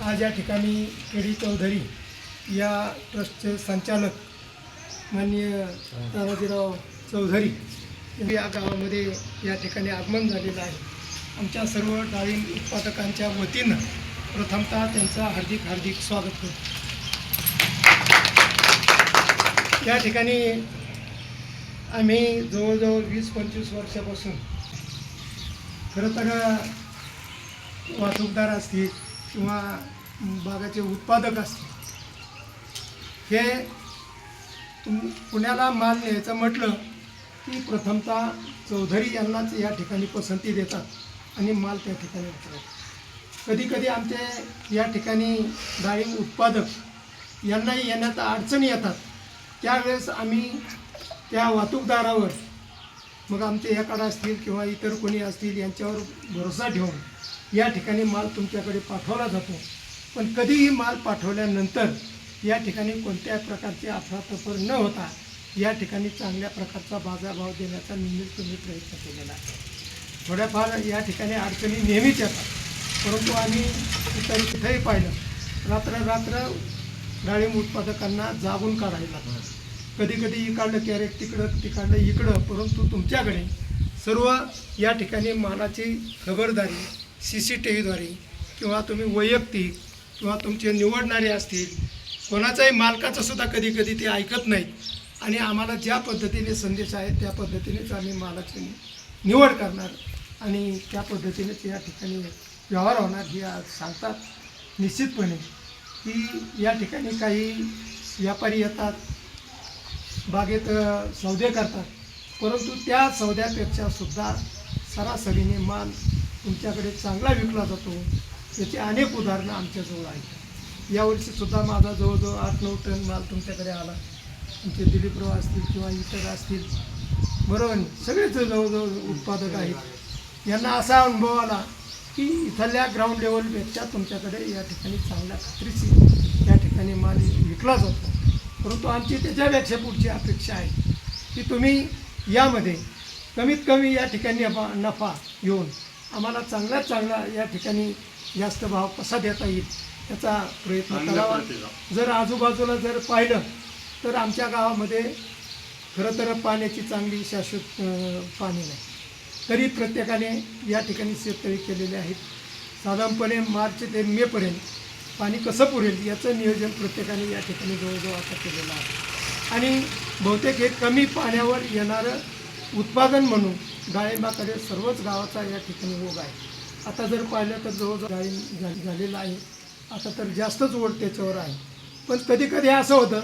आज या ठिकाणी के डी चौधरी या ट्रस्टचे संचालक माननीय तानाजीराव चौधरी या गावामध्ये या ठिकाणी आगमन झालेलं आहे. आमच्या सर्व डाळिंब उत्पादकांच्या वतीनं प्रथमतः त्यांचं हार्दिक हार्दिक स्वागत करतो. या ठिकाणी आम्ही जवळजवळ वीस पंचवीस वर्षापासून खरं तर वाहतूकदार असतील किंवा बागाचे उत्पादक असतील. हे तुम पुण्याला माल न्यायचं म्हटलं की प्रथमतः चौधरी यांनाच या ठिकाणी पसंती देतात आणि माल त्या ठिकाणी उतरवतात कधी कधी आमचे या ठिकाणी डाळिंब उत्पादक यांनाही येण्यात अडचणी येतात. त्यावेळेस आम्ही त्या वाहतूकदारावर मग आमचे ह्याकडं असतील किंवा इतर कोणी असतील यांच्यावर भरोसा ठेवून या ठिकाणी माल तुमच्याकडे पाठवला जातो. पण कधीही माल पाठवल्यानंतर या ठिकाणी कोणत्याही प्रकारची अफरातफर न होता या ठिकाणी चांगल्या प्रकारचा बाजारभाव देण्याचा नेहमीच तुम्ही प्रयत्न केलेला आहे. थोड्याफार या ठिकाणी अडचणी नेहमीच येतात. परंतु आम्ही इतर तिथंही पाहिलं रात्र रात्र डाळिंब उत्पादकांना जागून काढायला कधी कधी इकडलं कॅरेट तिकडं तिकडलं इकडं परंतु तुमच्याकडे सर्व या ठिकाणी मालाची खबरदारी सी सी टी व्हीद्वारे किंवा तुम्ही वैयक्तिक किंवा तुमचे निवडणारे असतील कोणाचाही मालकाचं सुद्धा कधी कधी ते ऐकत नाहीत. आणि आम्हाला ज्या पद्धतीने संदेश आहे त्या पद्धतीनेच आम्ही मालाची निवड करणार आणि त्या पद्धतीनेच या ठिकाणी व्यवहार होणार हे आज सांगतात. निश्चितपणे की या ठिकाणी काही व्यापारी येतात बागेत सौदे करतात परंतु त्या सौद्यापेक्षा सुद्धा सरासरीने माल तुमच्याकडे चांगला विकला जातो. याची अनेक उदाहरणं आमच्याजवळ आहेत. यावर्षीसुद्धा माझा जवळजवळ आठ नऊ टन माल तुमच्याकडे आला. तुमचे दिलीपराव असतील किंवा इतर असतील. बरोबर सगळेच जवळजवळ उत्पादक आहेत. यांना असा अनुभव आला की इथल्या ग्राउंड लेवलपेक्षा तुमच्याकडे या ठिकाणी चांगल्या खात्रीशी या ठिकाणी माल विकला जातो. परंतु आमची त्याच्यापेक्षा पुढची अपेक्षा आहे की तुम्ही यामध्ये कमीत कमी या ठिकाणी नफा नफा घेऊन आम्हाला चांगल्यात चांगला या ठिकाणी जास्त भाव कसा देता येईल याचा प्रयत्न करावा. जर आजूबाजूला जर पाहिलं तर आमच्या गावामध्ये खरं तर पाण्याची चांगली शाश्वत पाणी नाही. तरी प्रत्येकाने या ठिकाणी शेततळी केलेले आहेत. साधारणपणे मार्च ते मेपर्यंत पाणी कसं पुरेल याचं नियोजन प्रत्येकाने या ठिकाणी जवळजवळ आता केलेलं आहे. आणि बहुतेक हे कमी पाण्यावर येणारं उत्पादन म्हणून डाळिंबाकडे सर्वच गावाचा या ठिकाणी ओघ आहे. आता जर पाहिलं तर जवळजवळ डाळिंब झा- झालेलं आहे. आता तर जास्तच ओढ त्याच्यावर आहे. पण कधी कधी असं होतं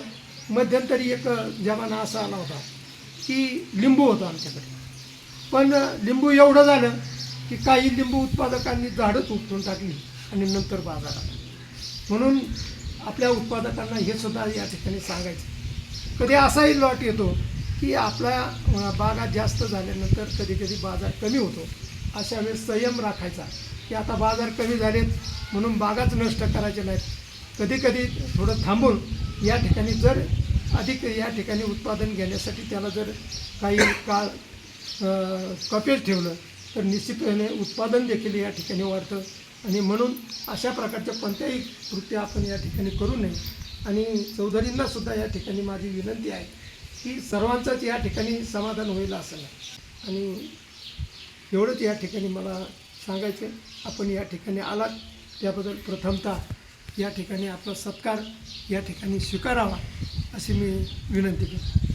मध्यंतरी एक जमाना असा आला होता की लिंबू होतं आमच्याकडे. पण लिंबू एवढं झालं की काही लिंबू उत्पादकांनी झाडं उपटून टाकली आणि नंतर बाजारात म्हणून आपल्या उत्पादकांना हे सुद्धा या ठिकाणी सांगायचं. कधी असाही लॉट येतो की आपल्या बागा जास्त झाल्यानंतर कधी कधी बाजार कमी होतो. अशा वेळेस संयम राखायचा. की आता बाजार कमी झालेत म्हणून बागाच नष्ट करायचे नाहीत. कधी कधी थोडं थांबून या ठिकाणी जर अधिक या ठिकाणी उत्पादन घेण्यासाठी त्याला जर काही काळ कपेल ठेवलं तर निश्चितपणे उत्पादन देखील या ठिकाणी वाढतं. आणि म्हणून अशा प्रकारच्या कोणत्याही कृत्या आपण या ठिकाणी करू नये. आणि चौधरींनासुद्धा या ठिकाणी माझी विनंती आहे की सर्वांचंच या ठिकाणी समाधान होईल असं नाही आणि एवढंच या ठिकाणी मला सांगायचं आहे. आपण या ठिकाणी आलात त्याबद्दल प्रथमतः या ठिकाणी आपला सत्कार या ठिकाणी स्वीकारावा अशी मी विनंती करतो